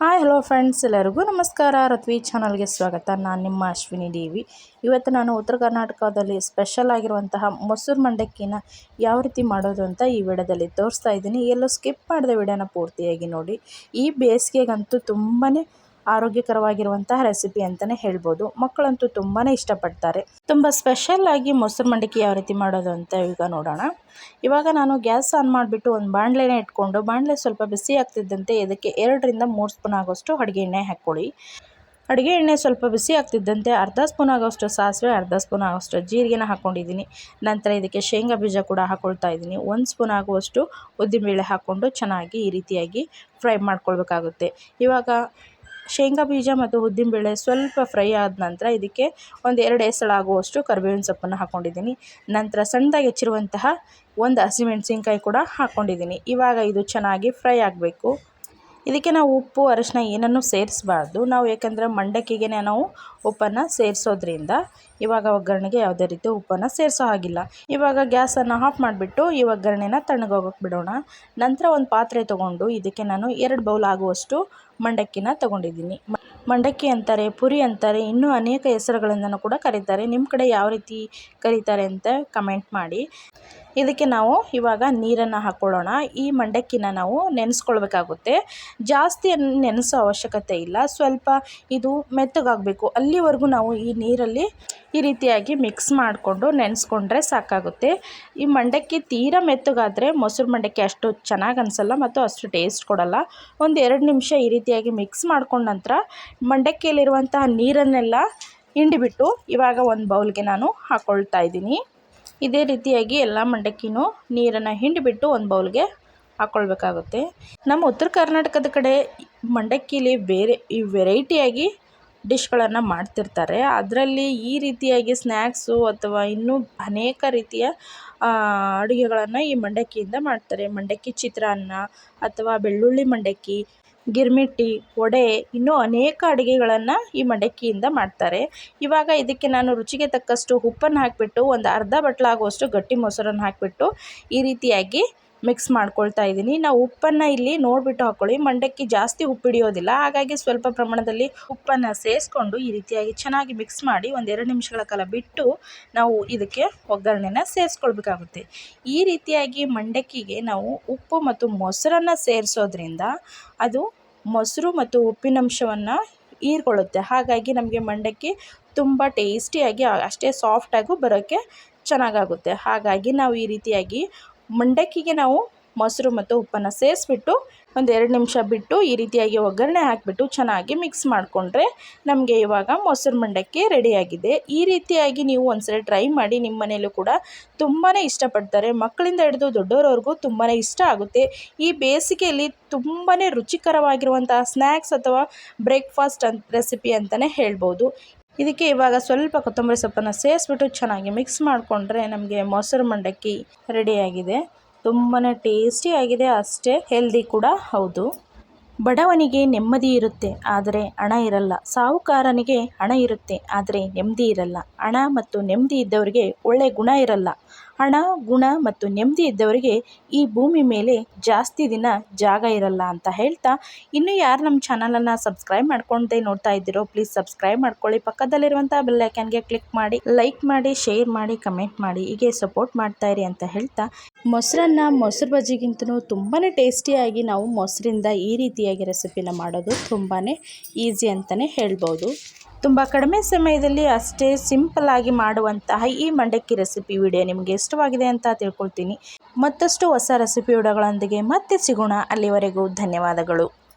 Hi hello friends ಎಲ್ಲರಿಗೂ ನಮಸ್ಕಾರ. ರತ್ವಿ ಚಾನಲ್ಗೆ ಸ್ವಾಗತ. ನಾನು ನಿಮ್ಮ ಅಶ್ವಿನಿ ದೇವಿ ಇವತ್ತು ನಾನು ಉತ್ತರ ಕರ್ನಾಟಕದಲ್ಲಿ ಸ್ಪೆಷಲ್ ಆಗಿರುವಂತಹ ಮೊಸರು ಮಂಡಕ್ಕಿನ ಯಾವ ರೀತಿ ಮಾಡೋದು ಅಂತ ಈ ವಿಡಿಯೋದಲ್ಲಿ ತೋರಿಸ್ತಾ ಇದ್ದೀನಿ. ಎಲ್ಲೋ ಸ್ಕಿಪ್ ಮಾಡಿದ ವಿಡಿಯೋನ ಪೂರ್ತಿಯಾಗಿ ನೋಡಿ. ಈ ಬೇಸಿಗೆಗಂತೂ ತುಂಬಾ ಆರೋಗ್ಯಕರವಾಗಿರುವಂತಹ ರೆಸಿಪಿ ಅಂತಲೇ ಹೇಳ್ಬೋದು. ಮಕ್ಕಳಂತೂ ತುಂಬಾ ಇಷ್ಟಪಡ್ತಾರೆ. ತುಂಬ ಸ್ಪೆಷಲ್ ಆಗಿ ಮೊಸರು ಮಂಡಕ್ಕಿ ಯಾವ ರೀತಿ ಮಾಡೋದು ಅಂತ ಈಗ ನೋಡೋಣ. ಇವಾಗ ನಾನು ಗ್ಯಾಸ್ ಆನ್ ಮಾಡಿಬಿಟ್ಟು ಒಂದು ಬಾಣಲೆನ ಇಟ್ಕೊಂಡು, ಬಾಣಲೆ ಸ್ವಲ್ಪ ಬಿಸಿ ಆಗ್ತಿದ್ದಂತೆ ಇದಕ್ಕೆ ಎರಡರಿಂದ ಮೂರು ಸ್ಪೂನ್ ಆಗೋಷ್ಟು ಅಡುಗೆ ಎಣ್ಣೆ ಹಾಕ್ಕೊಳ್ಳಿ. ಅಡುಗೆ ಎಣ್ಣೆ ಸ್ವಲ್ಪ ಬಿಸಿ ಆಗ್ತಿದ್ದಂತೆ, ಅರ್ಧ ಸ್ಪೂನ್ ಆಗೋಷ್ಟು ಸಾಸಿವೆ, ಅರ್ಧ ಸ್ಪೂನ್ ಆಗೋಷ್ಟು ಜೀರಿಗೆನ ಹಾಕ್ಕೊಂಡಿದ್ದೀನಿ ನಂತರ ಇದಕ್ಕೆ ಶೇಂಗಾ ಬೀಜ ಕೂಡ ಹಾಕ್ಕೊಳ್ತಾ ಇದ್ದೀನಿ. ಒಂದು ಸ್ಪೂನ್ ಆಗುವಷ್ಟು ಉದ್ದಿನಬೇಳೆ ಹಾಕ್ಕೊಂಡು ಚೆನ್ನಾಗಿ ಈ ರೀತಿಯಾಗಿ ಫ್ರೈ ಮಾಡ್ಕೊಳ್ಬೇಕಾಗುತ್ತೆ. ಇವಾಗ ಶೇಂಗಾ ಬೀಜ ಮತ್ತು ಉದ್ದಿನಬೇಳೆ ಸ್ವಲ್ಪ ಫ್ರೈ ಆದ ನಂತರ ಇದಕ್ಕೆ ಒಂದು ಎರಡು ಎಸಳಾಗುವಷ್ಟು ಕರಿಬೇವಿನ ಸೊಪ್ಪನ್ನು ಹಾಕ್ಕೊಂಡಿದ್ದೀನಿ ನಂತರ ಸಣ್ಣದಾಗಿ ಹೆಚ್ಚಿರುವಂತಹ ಒಂದು ಹಸಿಮೆಣಸಿನ್ಕಾಯಿ ಕೂಡ ಹಾಕ್ಕೊಂಡಿದ್ದೀನಿ ಇವಾಗ ಇದು ಚೆನ್ನಾಗಿ ಫ್ರೈ ಆಗಬೇಕು. ಇದಕ್ಕೆ ನಾವು ಉಪ್ಪು, ಅರಿಶಿನ ಏನನ್ನೂ ಸೇರಿಸಬಾರ್ದು. ನಾವು ಯಾಕಂದರೆ ಮಂಡಕ್ಕಿಗೆ ನಾವು ಉಪ್ಪನ್ನು ಸೇರಿಸೋದ್ರಿಂದ ಇವಾಗ ಒಗ್ಗರಣೆಗೆ ಯಾವುದೇ ರೀತಿ ಉಪ್ಪನ್ನು ಸೇರಿಸೋ ಹಾಗಿಲ್ಲ. ಇವಾಗ ಗ್ಯಾಸನ್ನು ಆಫ್ ಮಾಡಿಬಿಟ್ಟು ಈ ಒಗ್ಗರಣೆನ ತಣ್ಣಗೋಗಕ್ಕೆ ಬಿಡೋಣ. ನಂತರ ಒಂದು ಪಾತ್ರೆ ತೊಗೊಂಡು ಇದಕ್ಕೆ ನಾನು ಎರಡು ಬೌಲ್ ಆಗುವಷ್ಟು ಮಂಡಕ್ಕಿನ ತೊಗೊಂಡಿದ್ದೀನಿ. ಮಂಡಕ್ಕಿ ಅಂತಾರೆ, ಪುರಿ ಅಂತಾರೆ, ಇನ್ನೂ ಅನೇಕ ಹೆಸರುಗಳಿಂದನೂ ಕೂಡ ಕರೀತಾರೆ. ನಿಮ್ಮ ಕಡೆ ಯಾವ ರೀತಿ ಕರೀತಾರೆ ಅಂತ ಕಮೆಂಟ್ ಮಾಡಿ. ಇದಕ್ಕೆ ನಾವು ಇವಾಗ ನೀರನ್ನು ಹಾಕ್ಕೊಳ್ಳೋಣ ಈ ಮಂಡಕ್ಕಿನ ನಾವು ನೆನೆಸ್ಕೊಳ್ಬೇಕಾಗುತ್ತೆ. ಜಾಸ್ತಿ ನೆನೆಸೋ ಅವಶ್ಯಕತೆ ಇಲ್ಲ. ಸ್ವಲ್ಪ ಇದು ಮೆತ್ತಗಾಗಬೇಕು. ಅಲ್ಲಿವರೆಗೂ ನಾವು ಈ ನೀರಲ್ಲಿ ಈ ರೀತಿಯಾಗಿ ಮಿಕ್ಸ್ ಮಾಡಿಕೊಂಡು ನೆನೆಸ್ಕೊಂಡ್ರೆ ಸಾಕಾಗುತ್ತೆ. ಈ ಮಂಡಕ್ಕಿ ತೀರ ಮೆತ್ತಗಾದರೆ ಮೊಸರು ಮಂಡಕ್ಕಿ ಅಷ್ಟು ಚೆನ್ನಾಗಿ ಅನಿಸಲ್ಲ ಮತ್ತು ಅಷ್ಟು ಟೇಸ್ಟ್ ಕೊಡಲ್ಲ. ಒಂದು ಎರಡು ನಿಮಿಷ ಈ ರೀತಿಯಾಗಿ ಮಿಕ್ಸ್ ಮಾಡ್ಕೊಂಡ ನಂತರ ಮಂಡಕ್ಕಿಯಲ್ಲಿರುವಂತಹ ನೀರನ್ನೆಲ್ಲ ಹಿಂಡಿಬಿಟ್ಟು ಇವಾಗ ಒಂದು ಬೌಲ್ಗೆ ನಾನು ಹಾಕ್ಕೊಳ್ತಾ ಇದ್ದೀನಿ. ಇದೇ ರೀತಿಯಾಗಿ ಎಲ್ಲ ಮಂಡಕ್ಕಿನೂ ನೀರನ್ನು ಹಿಂಡಿಬಿಟ್ಟು ಒಂದು ಬೌಲ್ಗೆ ಹಾಕ್ಕೊಳ್ಬೇಕಾಗುತ್ತೆ ನಮ್ಮ ಉತ್ತರ ಕರ್ನಾಟಕದ ಕಡೆ ಮಂಡಕ್ಕಿಲಿ ಬೇರೆ ಈ ವೆರೈಟಿಯಾಗಿ ಡಿಶ್ಗಳನ್ನು ಮಾಡ್ತಿರ್ತಾರೆ. ಅದರಲ್ಲಿ ಈ ರೀತಿಯಾಗಿ ಸ್ನ್ಯಾಕ್ಸು ಅಥವಾ ಇನ್ನೂ ಅನೇಕ ರೀತಿಯ ಅಡುಗೆಗಳನ್ನು ಈ ಮಂಡಕ್ಕಿಯಿಂದ ಮಾಡ್ತಾರೆ. ಮಂಡಕ್ಕಿ ಚಿತ್ರಾನ್ನ ಅಥವಾ ಬೆಳ್ಳುಳ್ಳಿ ಮಂಡಕ್ಕಿ ಗಿರ್ಮಿಟ್ಟಿ ವಡೆ ಇನ್ನೂ ಅನೇಕ ಅಡುಗೆಗಳನ್ನು ಈ ಮಂಡಕ್ಕಿಯಿಂದ ಮಾಡ್ತಾರೆ. ಇವಾಗ ಇದಕ್ಕೆ ನಾನು ರುಚಿಗೆ ತಕ್ಕಷ್ಟು ಉಪ್ಪನ್ನು ಹಾಕಿಬಿಟ್ಟು ಒಂದು ಅರ್ಧ ಬಟ್ಲಾಗುವಷ್ಟು ಗಟ್ಟಿ ಮೊಸರನ್ನು ಹಾಕಿಬಿಟ್ಟು ಈ ರೀತಿಯಾಗಿ ಮಿಕ್ಸ್ ಮಾಡ್ಕೊಳ್ತಾ ಇದ್ದೀನಿ. ನಾವು ಉಪ್ಪನ್ನು ಇಲ್ಲಿ ನೋಡಿಬಿಟ್ಟು ಹಾಕ್ಕೊಳ್ಳಿ ಮಂಡಕ್ಕಿ ಜಾಸ್ತಿ ಉಪ್ಪು ಹಿಡಿಯೋದಿಲ್ಲ. ಹಾಗಾಗಿ ಸ್ವಲ್ಪ ಪ್ರಮಾಣದಲ್ಲಿ ಉಪ್ಪನ್ನು ಸೇರಿಸ್ಕೊಂಡು ಈ ರೀತಿಯಾಗಿ ಚೆನ್ನಾಗಿ ಮಿಕ್ಸ್ ಮಾಡಿ ಒಂದು ಎರಡು ನಿಮಿಷಗಳ ಕಾಲ ಬಿಟ್ಟು ನಾವು ಇದಕ್ಕೆ ಒಗ್ಗರಣೆನ ಸೇರಿಸ್ಕೊಳ್ಬೇಕಾಗುತ್ತೆ. ಈ ರೀತಿಯಾಗಿ ಮಂಡಕ್ಕಿಗೆ ನಾವು ಉಪ್ಪು ಮತ್ತು ಮೊಸರನ್ನು ಸೇರಿಸೋದ್ರಿಂದ ಅದು ಮೊಸರು ಮತ್ತು ಉಪ್ಪಿನಂಶವನ್ನು ಹೀರ್ಕೊಳ್ಳುತ್ತೆ. ಹಾಗಾಗಿ ನಮಗೆ ಮಂಡಕ್ಕಿ ತುಂಬ ಟೇಸ್ಟಿಯಾಗಿ ಅಷ್ಟೇ ಸಾಫ್ಟಾಗೂ ಬರೋಕ್ಕೆ ಚೆನ್ನಾಗಾಗುತ್ತೆ. ಹಾಗಾಗಿ ನಾವು ಈ ರೀತಿಯಾಗಿ ಮಂಡಕ್ಕಿಗೆ ನಾವು ಮೊಸರು ಮತ್ತು ಉಪ್ಪನ್ನು ಸೇರಿಸ್ಬಿಟ್ಟು ಒಂದು ಎರಡು ನಿಮಿಷ ಬಿಟ್ಟು ಈ ರೀತಿಯಾಗಿ ಒಗ್ಗರಣೆ ಹಾಕಿಬಿಟ್ಟು ಚೆನ್ನಾಗಿ ಮಿಕ್ಸ್ ಮಾಡಿಕೊಂಡ್ರೆ ನಮಗೆ ಇವಾಗ ಮೊಸರು ಮಂಡಕ್ಕಿ ರೆಡಿಯಾಗಿದೆ. ಈ ರೀತಿಯಾಗಿ ನೀವು ಒಂದ್ಸಲ ಟ್ರೈ ಮಾಡಿ, ನಿಮ್ಮ ಮನೆಯಲ್ಲೂ ಕೂಡ ತುಂಬಾ ಇಷ್ಟಪಡ್ತಾರೆ. ಮಕ್ಕಳಿಂದ ಹಿಡಿದು ದೊಡ್ಡವರವರೆಗೂ ತುಂಬಾ ಇಷ್ಟ ಆಗುತ್ತೆ. ಈ ಬೇಸಿಗೆಯಲ್ಲಿ ತುಂಬಾ ರುಚಿಕರವಾಗಿರುವಂತಹ ಸ್ನ್ಯಾಕ್ಸ್ ಅಥವಾ ಬ್ರೇಕ್ಫಾಸ್ಟ್ ಅಂತ ರೆಸಿಪಿ ಅಂತಲೇ ಹೇಳ್ಬೋದು. ಇದಕ್ಕೆ ಇವಾಗ ಸ್ವಲ್ಪ ಕೊತ್ತಂಬರಿ ಸೊಪ್ಪನ್ನು ಸೇರಿಸ್ಬಿಟ್ಟು ಚೆನ್ನಾಗಿ ಮಿಕ್ಸ್ ಮಾಡಿಕೊಂಡ್ರೆ ನಮಗೆ ಮೊಸರು ಮಂಡಕ್ಕಿ ರೆಡಿಯಾಗಿದೆ. ತುಂಬಾ ಟೇಸ್ಟಿಯಾಗಿದೆ ಅಷ್ಟೇ ಹೆಲ್ದಿ ಕೂಡ, ಹೌದು. ಬಡವನಿಗೆ ನೆಮ್ಮದಿ ಇರುತ್ತೆ, ಆದರೆ ಹಣ ಇರಲ್ಲ. ಸಾಹುಕಾರನಿಗೆ ಹಣ ಇರುತ್ತೆ, ಆದರೆ ನೆಮ್ಮದಿ ಇರಲ್ಲ. ಹಣ ಮತ್ತು ನೆಮ್ಮದಿ ಇದ್ದವರಿಗೆ ಒಳ್ಳೆಯ ಗುಣ ಇರಲ್ಲ. ಹಣ, ಗುಣ ಮತ್ತು ನೆಮ್ಮದಿ ಇದ್ದವರಿಗೆ ಈ ಭೂಮಿ ಮೇಲೆ ಜಾಸ್ತಿ ದಿನ ಜಾಗ ಇರಲ್ಲ ಅಂತ ಹೇಳ್ತಾ, ಇನ್ನೂ ಯಾರು ನಮ್ಮ ಚಾನಲನ್ನು ಸಬ್ಸ್ಕ್ರೈಬ್ ಮಾಡ್ಕೊಂಡೆ ನೋಡ್ತಾ ಇದ್ದೀರೋ ಪ್ಲೀಸ್ ಸಬ್ಸ್ಕ್ರೈಬ್ ಮಾಡ್ಕೊಳ್ಳಿ. ಪಕ್ಕದಲ್ಲಿರುವಂಥ ಬೆಲ್ಲೈಕನ್ಗೆ ಕ್ಲಿಕ್ ಮಾಡಿ ಲೈಕ್ ಮಾಡಿ ಶೇರ್ ಮಾಡಿ ಕಮೆಂಟ್ ಮಾಡಿ, ಹೀಗೆ ಸಪೋರ್ಟ್ ಮಾಡ್ತಾ ಅಂತ ಹೇಳ್ತಾ ಮೊಸರನ್ನ ಮೊಸರು ಬಜ್ಜಿಗಿಂತನೂ ತುಂಬಾ ಟೇಸ್ಟಿಯಾಗಿ ನಾವು ಮೊಸರಿಂದ ಈ ರೀತಿಯಾಗಿ ರೆಸಿಪಿನ ಮಾಡೋದು ತುಂಬಾ ಈಸಿ ಅಂತಲೇ ಹೇಳ್ಬೋದು. ತುಂಬ ಕಡಿಮೆ ಸಮಯದಲ್ಲಿ ಅಷ್ಟೇ ಸಿಂಪಲ್ಲಾಗಿ ಮಾಡುವಂತಹ ಈ ಮಂಡಕ್ಕಿ ರೆಸಿಪಿ ವಿಡಿಯೋ ನಿಮಗೆ ಇಷ್ಟವಾಗಿದೆ ಅಂತ ತಿಳ್ಕೊಳ್ತೀನಿ. ಮತ್ತಷ್ಟು ಹೊಸ ರೆಸಿಪಿ ವಿಡಿಯೋಗಳೊಂದಿಗೆ ಮತ್ತೆ ಸಿಗೋಣ. ಅಲ್ಲಿವರೆಗೂ ಧನ್ಯವಾದಗಳು.